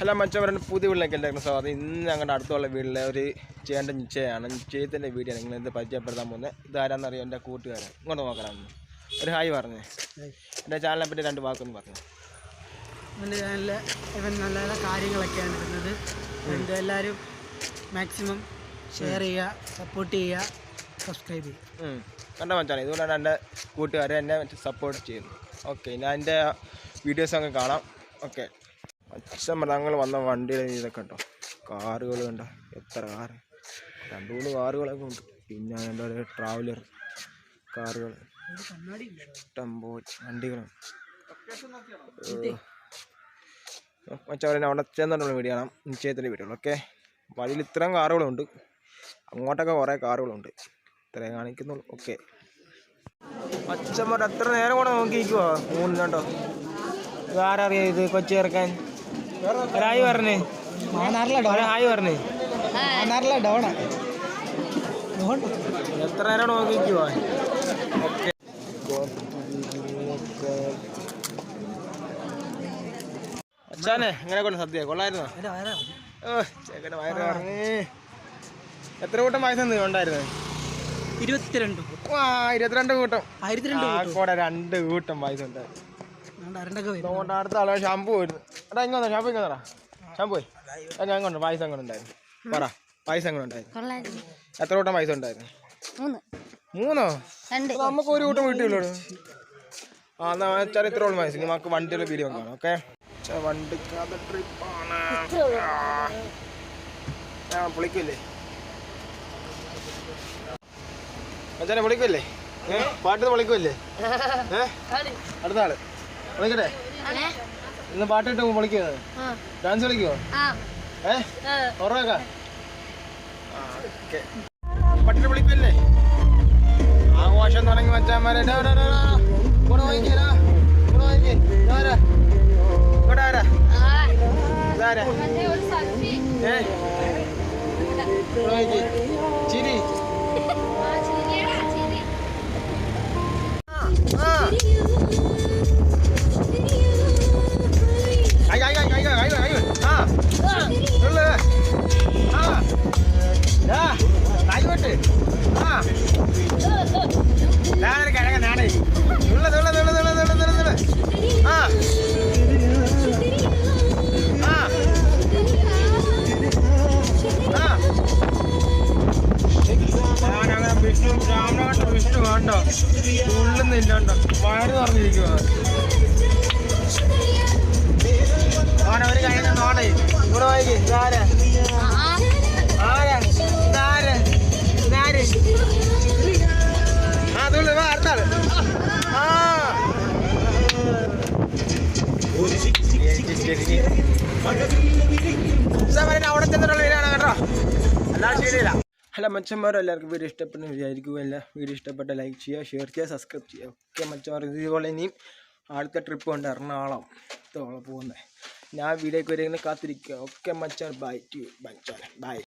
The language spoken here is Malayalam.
ഹലോ മച്ചവരുടെ പുതിയ വീട്ടിലേക്ക് എല്ലാവർക്കും സ്വാഗതം. ഇന്ന് ഞങ്ങളുടെ അടുത്തുള്ള വീട്ടിലെ ഒരു ചേട്ടന്റെ നിശ്ചയമാണ് നിശ്ചയത്തിന്റെ വീടാണ് നിങ്ങൾ ഇത് പരിചയപ്പെടുത്താൻ പോകുന്നത്. ഇതാരാന്നറിയോ എന്റെ കൂട്ടുകാരൻ? ഇങ്ങോട്ട് നോക്കണം ഒരു ഹായ് പറഞ്ഞു. എന്റെ ചാനലിനെ പറ്റി രണ്ട് വാക്കൊന്ന് പറഞ്ഞു. എന്റെ ചാനലിൽ ഇവൻ നല്ല നല്ല കാര്യങ്ങളൊക്കെയാണ് ഇടുന്നത്. അതുകൊണ്ട് എല്ലാവരും മാക്സിമം ഷെയർ ചെയ്യുക സപ്പോർട്ട് ചെയ്യുക സബ്സ്ക്രൈബ് ചെയ്യുക. കണ്ട മച്ചാണ് ഇതുകൊണ്ടാണ് എന്റെ കൂട്ടുകാരെ എന്നെ സപ്പോർട്ട് ചെയ്യുന്നത്. ഓക്കെ ഞാൻ എന്റെ വീഡിയോസ് അങ്ങ് കാണാം. ഓക്കെ. ഞങ്ങൾ വന്ന വണ്ടിയുടെ ഇതൊക്കെ കണ്ടോ? കാറുകൾ കണ്ടോ? എത്ര കാർ രണ്ട് മൂന്ന് കാറുകളൊക്കെ ഉണ്ട്. പിന്നെ എന്താ പറയുക ട്രാവലർ കാറുകൾ. ഇഷ്ടംപോലെ വണ്ടികൾ. മച്ചവരെ അവിടെ ചെന്നിട്ടുള്ള വീഡിയോ കാണാം. നിശ്ചയത്തിന്റെ വീഡിയോ ഓക്കെ വഴിയിൽ ഇത്രയും കാറുകളുണ്ട്. അങ്ങോട്ടൊക്കെ കുറേ കാറുകളുണ്ട്. ഇത്രയും കാണിക്കുന്നുള്ളൂ. ഓക്കെ മച്ചമ്മ എത്ര നേരം കൂടെ നോക്കിയിരിക്കുവോ? മൂന്ന് കണ്ടോ ഇതാരറിയാം ഇത് കൊച്ചി ഇറക്കാൻ ഒരായി പറഞ്ഞേ. എത്ര നേരം നോക്കിയിരിക്കുവോ ഓക്കെ. അച്ഛാനെ എങ്ങനെ കൊണ്ട് സദ്യ? കൊള്ളായിരുന്നോ? ഓ ചേക്കന്റെ വയറ് ഇറങ്ങി എത്ര കൂട്ടം പായസം നീ ഉണ്ടായിരുന്നു? ഇരുപത്തിരണ്ട് ആ ഇരുപത്തിരണ്ട് കൂട്ടം. രണ്ട് കൂട്ടം പായസം ഉണ്ടായിരുന്നു. അടുത്ത ആളെ ഷാമ്പു വരുന്നു. എടാ ഇങ്ങനെ ഷാമ്പു ഇങ്ങനെ ഷാമ്പു ഞാൻ കൊണ്ട് പായസം എങ്ങനെ ഉണ്ടായിരുന്നു. പറ പായസം എങ്ങനെ ഉണ്ടായിരുന്നു. എത്ര കൂട്ടം പായസം ഉണ്ടായിരുന്നു? മൂന്ന്. നമുക്ക് ഒരു കൂട്ടം വീട്ടിലുള്ളൂ. ആ എന്നാ വെച്ചാൽ ഇത്രയോളം പായസം. നമുക്ക് വണ്ടിയുടെ വീഡിയോ കാണാം ഓക്കെ? വണ്ടിക്കാതെ ട്രിപ്പാണ്. ഞാൻ പൊളിക്കില്ലേ? അച്ഛനെ പൊളിക്കില്ലേ? ഏ പാട്ട് പൊളിക്കുമല്ലേ ഏ അടുത്ത ആൾ. പൊളിക്കട്ടെ ഇന്ന് പാട്ടിട്ട് പൊളിക്കുന്നത് ഡാൻസ് കളിക്കുമോ ഏ? ഉറവാക്ക പട്ടിട്ട് വിളിക്കല്ലേ ആഘോഷം തുടങ്ങി വെച്ചാൽ കൂടെ വാങ്ങിക്കരാ കൂടെ വാങ്ങിക്കേ ഇതാരാ? ഇവിടെ ആരാ? ഇതാരാ? ഏ? കൂടെ വാങ്ങിക്കേ കണ്ടോ ഉള്ളിൽ കണ്ടോ വയറ് തുറന്നിരിക്കുക അവനൊരു കഴിഞ്ഞ നാടേ ഇവിടെ വായിക്കേ. ഇതാരാ? ആരാ ഇതാരാ? ഇതാര്? ആ അതുള്ളു വാ അടുത്ത ആൾ ആ അവിടെ ചെന്നിട്ടുള്ള വീടാണ് കേട്ടോ. അല്ലാതെ ശരിയില്ല ഹലോ മച്ചന്മാരും എല്ലാവർക്കും വീഡിയോ ഇഷ്ടപ്പെടുന്നു വിചാരിക്കുക എല്ലാം വീഡിയോ ഇഷ്ടപ്പെട്ട ലൈക്ക് ചെയ്യുക ഷെയർ ചെയ്യുക സബ്സ്ക്രൈബ് ചെയ്യുക. ഓക്കെ മച്ചന്മാർ ഇതുപോലെ ഇനിയും അടുത്ത ട്രിപ്പ് ഉണ്ട് എറണാകുളം തോളം പോകുന്നത്. ഞാൻ വീഡിയോക്ക് വരെ കാത്തിരിക്കുക. ഓക്കെ മച്ചാർ ബൈ ടു മച്ചാൻ ബൈ